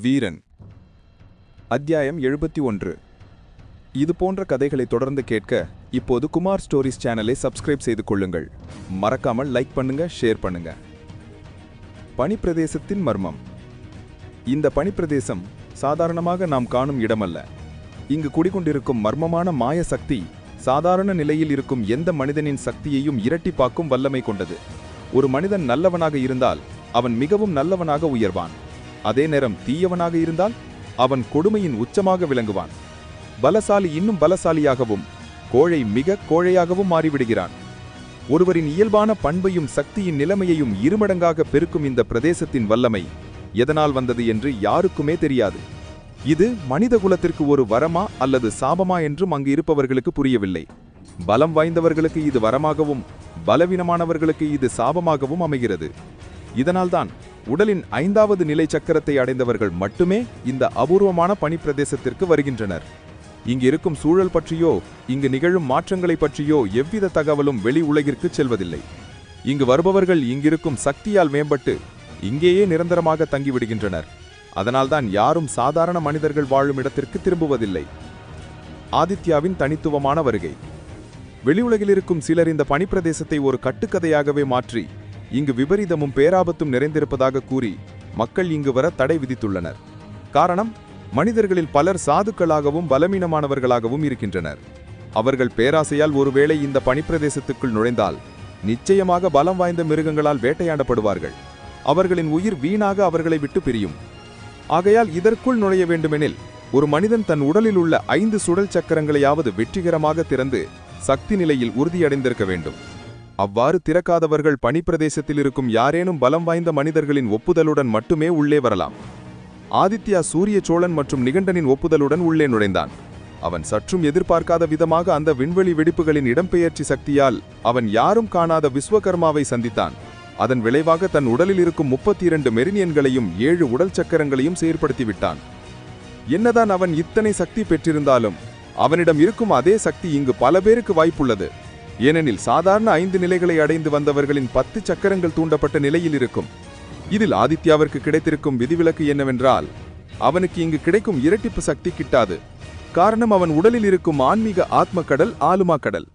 வீரன். அத்தியாயம் எழுபத்தி ஒன்று. இது போன்ற கதைகளை தொடர்ந்து கேட்க இப்போது குமார் ஸ்டோரிஸ் சேனலை சப்ஸ்கிரைப் செய்து கொள்ளுங்கள். மறக்காமல் லைக் பண்ணுங்க ஷேர் பண்ணுங்க. பனிப்பிரதேசத்தின் மர்மம். இந்த பனிப்பிரதேசம் சாதாரணமாக நாம் காணும் இடமல்ல. இங்கு குடிகொண்டிருக்கும் மர்மமான மாய சக்தி சாதாரண நிலையில் இருக்கும் எந்த மனிதனின் சக்தியையும் இரட்டிப்பாக்கும் வல்லமை கொண்டது. ஒரு மனிதன் நல்லவனாக இருந்தால் அவன் மிகவும் நல்லவனாக உயர்வான். அதே நேரம் தீயவனாக இருந்தால் அவன் கொடுமையின் உச்சமாக விளங்குவான். பலசாலி இன்னும் பலசாலியாகவும் கோழை மிக கோழையாகவும் மாறிவிடுகிறான். ஒருவரின் இயல்பான பண்பையும் சக்தியின் நிலைமையையும் இருமடங்காக பெருக்கும் இந்த பிரதேசத்தின் வல்லமை எதனால் வந்தது என்று யாருக்குமே தெரியாது. இது மனித குலத்திற்கு ஒரு வரமா அல்லது சாபமா என்றும் அங்கு இருப்பவர்களுக்கு புரியவில்லை. பலம் வாய்ந்தவர்களுக்கு இது வரமாகவும் பலவீனமானவர்களுக்கு இது சாபமாகவும் அமைகிறது. இதனால்தான் உடலின் ஐந்தாவது நிலை சக்கரத்தை அடைந்தவர்கள் மட்டுமே இந்த அபூர்வமான பனிப்பிரதேசத்திற்கு வருகின்றனர். இங்கு இருக்கும் சூழல் பற்றியோ இங்கு நிகழும் மாற்றங்களை பற்றியோ எவ்வித தகவலும் வெளி உலகிற்கு செல்வதில்லை. இங்கு வருபவர்கள் இங்கிருக்கும் சக்தியால் மேம்பட்டு இங்கேயே நிரந்தரமாக தங்கிவிடுகின்றனர். அதனால்தான் யாரும் சாதாரண மனிதர்கள் வாழும் இடத்திற்கு திரும்புவதில்லை. ஆதித்யாவின் தனித்துவமான வருகை. வெளியுலகில் இருக்கும் சிலர் இந்த பனிப்பிரதேசத்தை ஒரு கட்டுக்கதையாகவே மாற்றி இங்கு விபரீதமும் பேராபத்தும் நிறைந்திருப்பதாக கூறி மக்கள் இங்கு வர தடை விதித்துள்ளனர். காரணம் மனிதர்களில் பலர் சாதுக்களாகவும் பலவீனமானவர்களாகவும் இருக்கின்றனர். அவர்கள் பேராசையால் ஒருவேளை இந்த பனிப்பிரதேசத்துக்குள் நுழைந்தால் நிச்சயமாக பலம் வாய்ந்த மிருகங்களால் வேட்டையாடப்படுவார்கள். அவர்களின் உயிர் வீணாக அவர்களை விட்டு பிரியும். ஆகையால் இதற்குள் நுழைய வேண்டுமெனில் ஒரு மனிதன் தன் உடலில் உள்ள ஐந்து சுடல் சக்கரங்களையாவது வெற்றிகரமாக திறந்து சக்தி நிலையில் உறுதியடைந்திருக்க வேண்டும். அவ்வாறு திறக்காதவர்கள் பனிப்பிரதேசத்தில் இருக்கும் யாரேனும் பலம் வாய்ந்த மனிதர்களின் ஒப்புதலுடன் மட்டுமே உள்ளே வரலாம். ஆதித்யா சூரிய சோழன் மற்றும் நிகண்டனின் ஒப்புதலுடன் உள்ளே நுழைந்தான். அவன் சற்றும் எதிர்பார்க்காத விதமாக அந்த விண்வெளி வெடிப்புகளின் இடம்பெயர்ச்சி சக்தியால் அவன் யாரும் காணாத விஸ்வகர்மாவை சந்தித்தான். அதன் விளைவாக தன் உடலில் இருக்கும் முப்பத்தி இரண்டு மெரினியன்களையும் ஏழு உடல் சக்கரங்களையும் செயற்படுத்திவிட்டான். என்னதான் அவன் இத்தனை சக்தி பெற்றிருந்தாலும் அவனிடம் இருக்கும் அதே சக்தி இங்கு பல பேருக்கு வாய்ப்புள்ளது. ஏனெனில் சாதாரண ஐந்து நிலைகளை அடைந்து வந்தவர்களின் பத்து சக்கரங்கள் தூண்டப்பட்ட நிலையில் இருக்கும். இதில் ஆதித்யாவிற்கு கிடைத்திருக்கும் விதிவிலக்கு என்னவென்றால் அவனுக்கு இங்கு கிடைக்கும் இரட்டிப்பு சக்தி கிட்டாது. காரணம் அவன் உடலில் இருக்கும் ஆன்மீக ஆத்ம கடல் ஆலுமா கடல்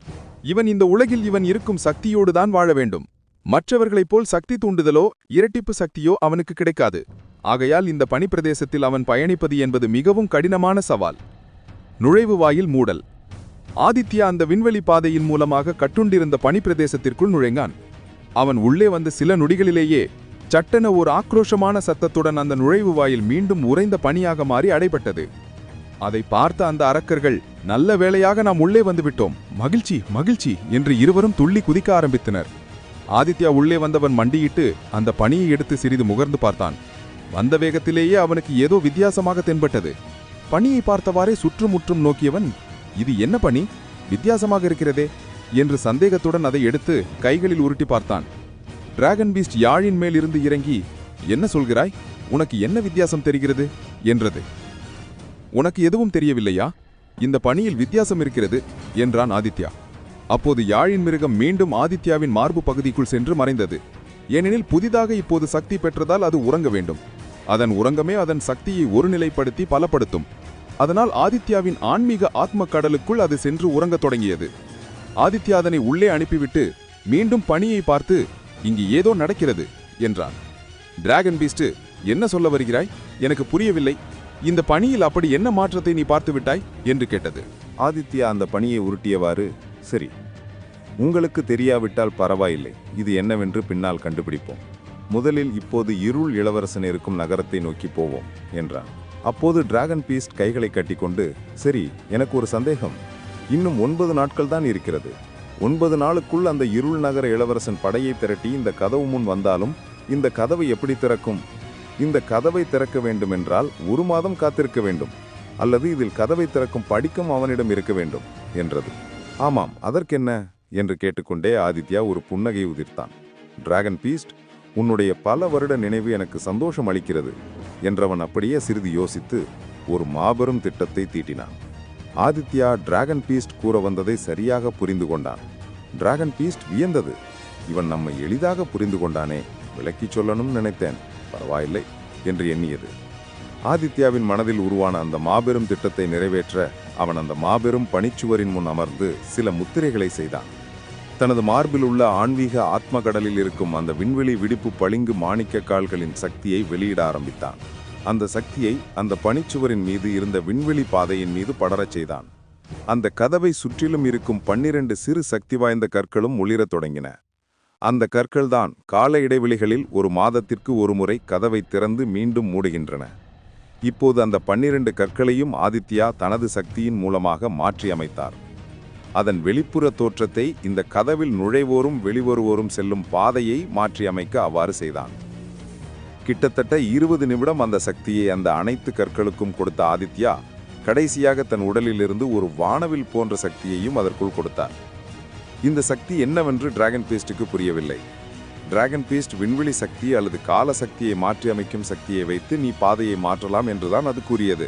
இவன் இந்த உலகில் இவன் இருக்கும் சக்தியோடு தான் வாழ வேண்டும். மற்றவர்களைப் போல் சக்தி தூண்டுதலோ இரட்டிப்பு சக்தியோ அவனுக்கு கிடைக்காது. ஆகையால் இந்த பனிப்பிரதேசத்தில் அவன் பயணிப்பது என்பது மிகவும் கடினமான சவால். நுழைவு வாயில் மூடல். ஆதித்யா அந்த விண்வெளி பாதையின் மூலமாக கட்டுண்டிருந்த பனிப்பிரதேசத்திற்குள் நுழைந்தான். அவன் உள்ளே வந்த சில நொடிகளிலேயே சட்டென ஒரு ஆக்ரோஷமான சத்தத்துடன் அந்த நுழைவு வாயில் மீண்டும் உறைந்த பனியாக மாறி அடைபட்டது. அதை பார்த்த அந்த அரக்கர்கள் நல்ல வேளையாக நாம் உள்ளே வந்துவிட்டோம் மகிழ்ச்சி மகிழ்ச்சி என்று இருவரும் துள்ளி குதிக்க ஆரம்பித்தனர். ஆதித்யா உள்ளே வந்தவன் மண்டியிட்டு அந்த பனியை எடுத்து சிறிது முகர்ந்து பார்த்தான். வந்த வேகத்திலேயே அவனுக்கு ஏதோ வித்தியாசமாக தென்பட்டது. பனியை பார்த்தவாறே சுற்றுமுற்றும் நோக்கியவன் இது என்ன பனி வித்தியாசமாக இருக்கிறதே என்று சந்தேகத்துடன் அதை எடுத்து கைகளில் உருட்டி பார்த்தான். டிராகன் பீஸ்ட் யாழின் மேல் இருந்து இறங்கி என்ன சொல்கிறாய்? உனக்கு என்ன வித்தியாசம் தெரிகிறது? என்றது. உனக்கு எதுவும் தெரியவில்லையா? இந்த பணியில் வித்தியாசம் இருக்கிறது என்றான் ஆதித்யா. அப்போது யாழின் மிருகம் மீண்டும் ஆதித்யாவின் மார்பு பகுதிக்குள் சென்று மறைந்தது. ஏனெனில் புதிதாக இப்போது சக்தி பெற்றதால் அது உறங்க வேண்டும். அதன் உறங்கமே அதன் சக்தியை ஒருநிலைப்படுத்தி பலப்படுத்தும். அதனால் ஆதித்யாவின் ஆன்மீக ஆத்ம கடலுக்குள் அது சென்று உறங்கத் தொடங்கியது. ஆதித்யா அதனை உள்ளே அனுப்பிவிட்டு மீண்டும் பணியை பார்த்து இங்கு ஏதோ நடக்கிறது என்றான். டிராகன் பீஸ்ட் என்ன சொல்ல வருகிறாய்? எனக்கு புரியவில்லை. இந்த பணியில் அப்படி என்ன மாற்றத்தை நீ பார்த்து விட்டாய்? என்று கேட்டது. ஆதித்யா அந்த பணியை உருட்டியவாறு சரி உங்களுக்கு தெரியாவிட்டால் பரவாயில்லை. இது என்னவென்று பின்னால் கண்டுபிடிப்போம். முதலில் இப்போது இருள் இளவரசன் இருக்கும் நகரத்தை நோக்கி போவோம் என்றான். அப்போது டிராகன் பீஸ்ட் கைகளை கட்டிக்கொண்டு சரி எனக்கு ஒரு சந்தேகம். இன்னும் ஒன்பது நாட்கள் தான் இருக்கிறது. ஒன்பது நாளுக்குள் அந்த இருள் நகர இளவரசன் படையை திரட்டி இந்த கதவு முன் வந்தாலும் இந்த கதவை எப்படி திறக்கும்? இந்த கதவை திறக்க வேண்டுமென்றால் ஒரு மாதம் காத்திருக்க வேண்டும். அல்லது இதில் கதவை திறக்கும் படிக்கும் அவனிடம் இருக்க வேண்டும் என்றது. ஆமாம் அதற்கென்ன? என்று கேட்டுக்கொண்டே ஆதித்யா ஒரு புன்னகை உதிர்த்தான். டிராகன் பீஸ்ட் உன்னுடைய பல வருட நினைவு எனக்கு சந்தோஷம் அளிக்கிறது. என்றவன் அப்படியே சிறிது யோசித்து ஒரு மாபெரும் திட்டத்தை தீட்டினான். ஆதித்யா டிராகன் பீஸ்ட் கூற வந்ததை சரியாக புரிந்து கொண்டான். டிராகன் பீஸ்ட் வியந்தது. இவன் நம்மை எளிதாக புரிந்து கொண்டானே விளக்கிச் சொல்லணும்னு நினைத்தேன். பரவாயில்லை என்று எண்ணியது. ஆதித்யாவின் மனதில் உருவான அந்த மாபெரும் திட்டத்தை நிறைவேற்ற அவன் அந்த மாபெரும் பனிச்சுவரின் முன் அமர்ந்து சில முத்திரைகளை செய்தான். தனது மார்பில் உள்ள ஆன்மீக ஆத்ம கடலில் இருக்கும் அந்த விண்வெளி விடிப்பு பளிங்கு மாணிக்க கால்களின் சக்தியை வெளியிட ஆரம்பித்தான். அந்த சக்தியை அந்த பனிச்சுவரின் மீது இருந்த விண்வெளி பாதையின் மீது படரச் செய்தான். அந்த கதவை சுற்றிலும் இருக்கும் பன்னிரண்டு சிறு சக்தி வாய்ந்த கற்களும் ஒளிரத் தொடங்கின. அந்த கற்கள்தான் கால இடைவெளிகளில் ஒரு மாதத்திற்கு ஒருமுறை கதவை திறந்து மீண்டும் மூடுகின்றன. இப்போது அந்த பன்னிரண்டு கற்களையும் ஆதித்யா தனது சக்தியின் மூலமாக மாற்றி அமைத்தார் அதன் வெளிப்புற தோற்றத்தை இந்த கதவில் நுழைவோரும் வெளிவருவோரும் செல்லும் பாதையை மாற்றி அமைக்க அவ்வாறு செய்தான். கிட்டத்தட்ட இருபது நிமிடம் அந்த சக்தியை அந்த அனைத்து கற்களுக்கும் கொடுத்த ஆதித்யா கடைசியாக தன் உடலிலிருந்து ஒரு வானவில் போன்ற சக்தியையும் அதற்குள் கொடுத்தார். இந்த சக்தி என்னவென்று டிராகன் பீஸ்டுக்கு புரியவில்லை. டிராகன் பீஸ்ட் விண்வெளி சக்தி அல்லது கால சக்தியை மாற்றி அமைக்கும் சக்தியை வைத்து நீ பாதையை மாற்றலாம் என்றுதான் அது கூறியது.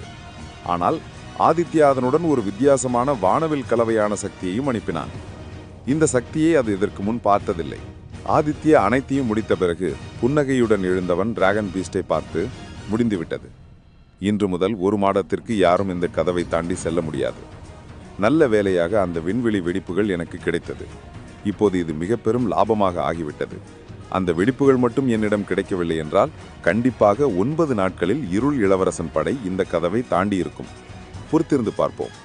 ஆனால் ஆதித்யாதனுடன் ஒரு வித்தியாசமான வானவில் கலவையான சக்தியையும் அனுப்பினான். இந்த சக்தியை அது இதற்கு முன் பார்த்ததில்லை. ஆதித்யா அனைத்தையும் முடித்த பிறகு புன்னகையுடன் எழுந்தவன் டிராகன் பீஸ்டை பார்த்து முடிந்துவிட்டது. இன்று முதல் ஒரு மாதத்திற்கு யாரும் இந்த கதவை தாண்டி செல்ல முடியாது. நல்ல வேலையாக அந்த விண்வெளி வெடிப்புகள் எனக்கு கிடைத்தது. இப்போது இது மிக பெரும் லாபமாக ஆகிவிட்டது. அந்த வெடிப்புகள் மட்டும் என்னிடம் கிடைக்கவில்லை என்றால் கண்டிப்பாக ஒன்பது நாட்களில் இருள் இளவரசன் படை இந்த கதவை தாண்டி இருக்கும் பொறுத்திருந்து பார்ப்போம்.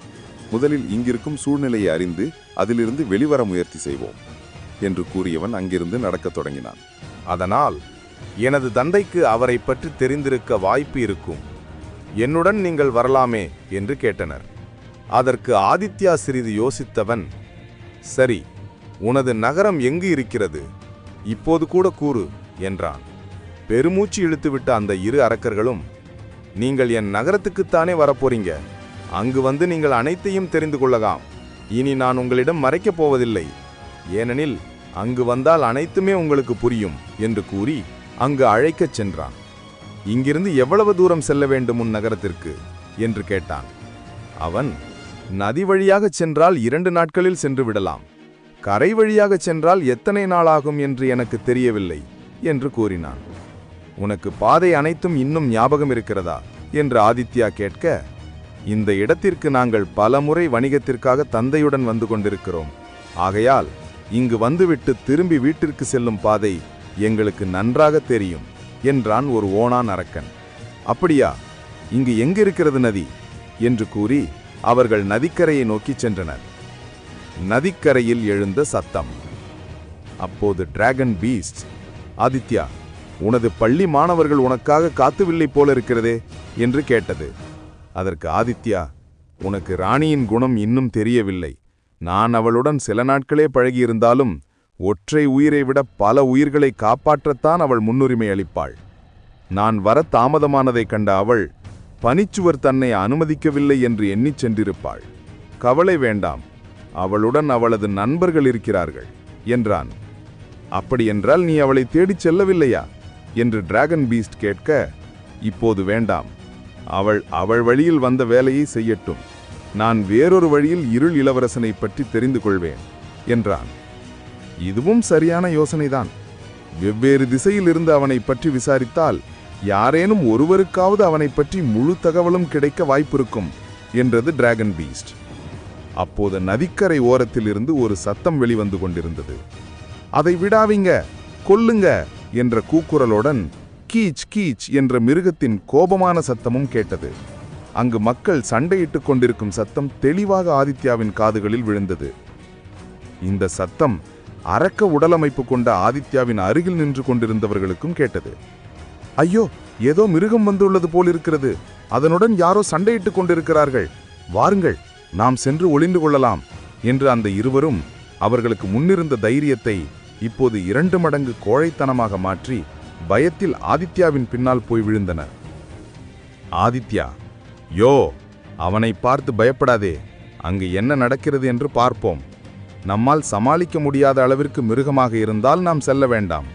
முதலில் இங்கிருக்கும் சூழ்நிலையை அறிந்து அதிலிருந்து வெளிவர முயற்சி செய்வோம் என்று கூறியவன் அங்கிருந்து நடக்கத் தொடங்கினான். அதனால் எனது தந்தைக்கு அவரை பற்றி தெரிந்திருக்க வாய்ப்பு இருக்கும். என்னுடன் நீங்கள் வரலாமே என்று கேட்டனர். அதற்கு ஆதித்யா சிறிது யோசித்தவன் சரி உனது நகரம் எங்கு இருக்கிறது? இப்போது கூட கூறு என்றான். பெருமூச்சு இழுத்துவிட்ட அந்த இரு அரக்கர்களும் நீங்கள் என் நகரத்துக்குத்தானே வரப்போறீங்க அங்கு வந்து நீங்கள் அனைத்தையும் தெரிந்து கொள்ளலாம். இனி நான் உங்களிடம் மறைக்கப் போவதில்லை. ஏனெனில் அங்கு வந்தால் அனைத்துமே உங்களுக்கு புரியும் என்று கூறி அங்கு அழைக்கச் சென்றான். இங்கிருந்து எவ்வளவு தூரம் செல்ல வேண்டும் உன் நகரத்திற்கு? என்று கேட்டான். அவன் நதி வழியாகச் சென்றால் இரண்டு நாட்களில் சென்று விடலாம். கரை வழியாகச் சென்றால் எத்தனை நாளாகும் என்று எனக்கு தெரியவில்லை என்று கூறினான். உனக்கு பாதை அனைத்தும் இன்னும் ஞாபகம் இருக்கிறதா? என்று ஆதித்யா கேட்க இந்த இடத்திற்கு நாங்கள் பலமுறை வணிகத்திற்காக தந்தையுடன் வந்து கொண்டிருக்கிறோம். ஆகையால் இங்கு வந்துவிட்டு திரும்பி வீட்டிற்கு செல்லும் பாதை எங்களுக்கு நன்றாக தெரியும் என்றான் ஒரு ஓணான் அரக்கன். அப்படியா? இங்கு எங்கிருக்கிறது நதி? என்று கூறி அவர்கள் நதிக்கரையை நோக்கிச் சென்றனர். நதிக்கரையில் எழுந்த சத்தம். அப்போது டிராகன் பீஸ்ட் ஆதித்யா உனது பள்ளி மாணவர்கள் உனக்காக காத்துவில்லை போல இருக்கிறதே என்று கேட்டது. அதற்கு ஆதித்யா உனக்கு ராணியின் குணம் இன்னும் தெரியவில்லை. நான் அவளுடன் சில நாட்களே பழகியிருந்தாலும் ஒற்றை உயிரை விட பல உயிர்களை காப்பாற்றத்தான் அவள் முன்னுரிமை அளிப்பாள். நான் வர தாமதமானதைக் கண்ட அவள் பனிச்சுவர் தன்னை அனுமதிக்கவில்லை என்று எண்ணிச் சென்றிருப்பாள். கவலை வேண்டாம் அவளுடன் அவளது நண்பர்கள் இருக்கிறார்கள் என்றான். அப்படியென்றால் நீ அவளை தேடிச் செல்லவில்லையா? என்று டிராகன் பீஸ்ட் கேட்க இப்போது வேண்டாம். அவள் அவள் வழியில் வந்த வேலையை செய்யட்டும். நான் வேறொரு வழியில் இருள் இளவரசனை பற்றி தெரிந்து கொள்வேன் என்றான். இதுவும் சரியான யோசனைதான். வெவ்வேறு திசையில் இருந்து அவனை பற்றி விசாரித்தால் யாரேனும் ஒருவருக்காவது அவனை பற்றி முழு தகவலும் கிடைக்க வாய்ப்பிருக்கும் என்றது டிராகன் பீஸ்ட் அப்போது நதிக்கரை ஓரத்தில் இருந்து ஒரு சத்தம் வெளிவந்து கொண்டிருந்தது. அதை விடாவீங்க கொல்லுங்க என்ற கூக்குரலுடன் கீச் கீச் என்ற மிருகத்தின் கோபமான சத்தமும் கேட்டது. அங்கு மக்கள் சண்டையிட்டுக் கொண்டிருக்கும் சத்தம் தெளிவாக ஆதித்யாவின் காதுகளில் விழுந்தது. இந்த சத்தம் அரக்க உடலமைப்பு கொண்ட ஆதித்யாவின் அருகில் நின்று கொண்டிருந்தவர்களுக்கும் கேட்டது. ஐயோ ஏதோ மிருகம் வந்துள்ளது போலிருக்கிறது. அதனுடன் யாரோ சண்டையிட்டுக் கொண்டிருக்கிறார்கள். வாருங்கள் நாம் சென்று ஒளிந்து கொள்ளலாம் என்று அந்த இருவரும் அவர்களுக்கு முன்னிருந்த தைரியத்தை இப்போது இரண்டு மடங்கு கோழைத்தனமாக மாற்றி பயத்தில் ஆதித்யாவின் பின்னால் போய் விழுந்தனர் ஆதித்யா யோ அவனை பார்த்து பயப்படாதே. அங்கு என்ன நடக்கிறது என்று பார்ப்போம். நம்மால் சமாளிக்க முடியாத அளவிற்கு மிருகமாக இருந்தால் நாம் செல்ல வேண்டாம்.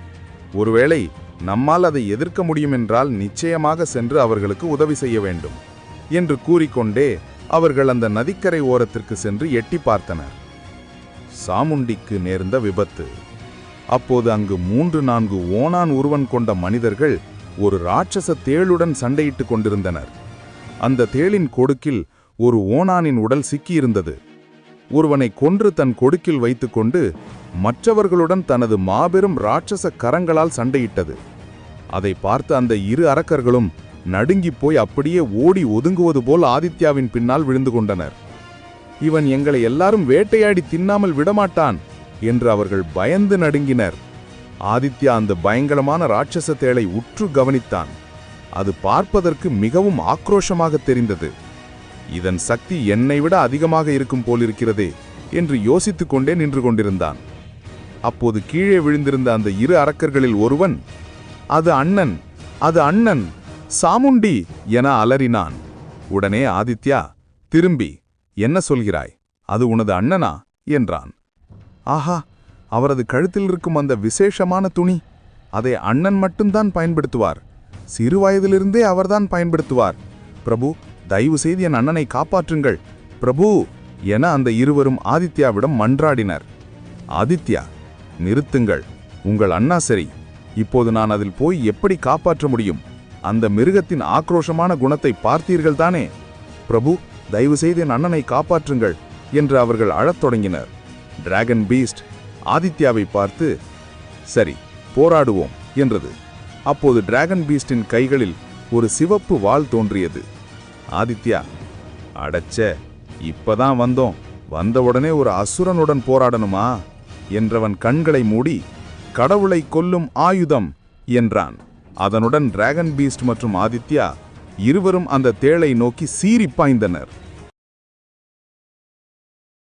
ஒருவேளை நம்மால் அதை எதிர்க்க முடியும் என்றால் நிச்சயமாக சென்று அவர்களுக்கு உதவி செய்ய வேண்டும் என்று கூறிக்கொண்டே அவர்கள் அந்த நதிக்கரை ஓரத்திற்கு சென்று எட்டி பார்த்தனர். சாமுண்டிக்கு நேர்ந்த விபத்து. அப்போது அங்கு மூன்று நான்கு ஓணான் உருவன் கொண்ட மனிதர்கள் ஒரு ராட்சச தேளுடன் சண்டையிட்டுக் கொண்டிருந்தனர். அந்த தேளின் கொடுக்கில் ஒரு ஓணானின் உடல் சிக்கியிருந்தது. ஒருவனை கொன்று தன் கொடுக்கில் வைத்துக்கொண்டு மற்றவர்களுடன் தனது மாபெரும் ராட்சச கரங்களால் சண்டையிட்டது. அதை பார்த்து அந்த இரு அரக்கர்களும் நடுங்கிப் போய் அப்படியே ஓடி ஒதுங்குவது போல் ஆதித்யாவின் பின்னால் விழுந்து கொண்டனர். இவன் எங்களை எல்லாரும் வேட்டையாடி தின்னாமல் விடமாட்டான். என்று அவர்கள் பயந்து நடுங்கினர். ஆதித்யா அந்த பயங்கரமான ராட்சச தேளை உற்று கவனித்தான். அது பார்ப்பதற்கு மிகவும் ஆக்ரோஷமாக தெரிந்தது. இதன் சக்தி என்னை விட அதிகமாக இருக்கும் போலிருக்கிறதே என்று யோசித்துக் கொண்டே நின்று கொண்டிருந்தான். அப்போது கீழே விழுந்திருந்த அந்த இரு அரக்கர்களில் ஒருவன் அது அண்ணன் அது அண்ணன் சாமுண்டி என அலறினான். உடனே ஆதித்யா திரும்பி என்ன சொல்கிறாய்? அது உனது அண்ணனா? என்றான். ஆஹா அவரது கழுத்தில் இருக்கும் அந்த விசேஷமான துணி அதை அண்ணன் மட்டும்தான் பயன்படுத்துவார். சிறு வயதிலிருந்தே அவர்தான் பயன்படுத்துவார். பிரபு தயவு செய்து என் அண்ணனை காப்பாற்றுங்கள். பிரபு என அந்த இருவரும் ஆதித்யாவிடம் மன்றாடினர். ஆதித்யா நிறுத்துங்கள். உங்கள் அண்ணா சரி. இப்போது நான் அதில் போய் எப்படி காப்பாற்ற முடியும்? அந்த மிருகத்தின் ஆக்ரோஷமான குணத்தை பார்த்தீர்கள் தானே பிரபு தயவு செய்து என் அண்ணனை காப்பாற்றுங்கள் என்று அவர்கள் அழத் தொடங்கினர். டிராகன் பீஸ்ட் ஆதித்யாவை பார்த்து சரி போராடுவோம் என்றது. அப்போது டிராகன் பீஸ்டின் கைகளில் ஒரு சிவப்பு வாள் தோன்றியது. ஆதித்யா அடச்சே இப்பதான் வந்தோம். வந்தவுடனே ஒரு அசுரனுடன் போராடணுமா? என்றவன் கண்களை மூடி கடவுளை கொல்லும் ஆயுதம் என்றான். அதனுடன் டிராகன் பீஸ்ட் மற்றும் ஆதித்யா இருவரும் அந்த தேளை நோக்கி சீறி பாய்ந்தனர்.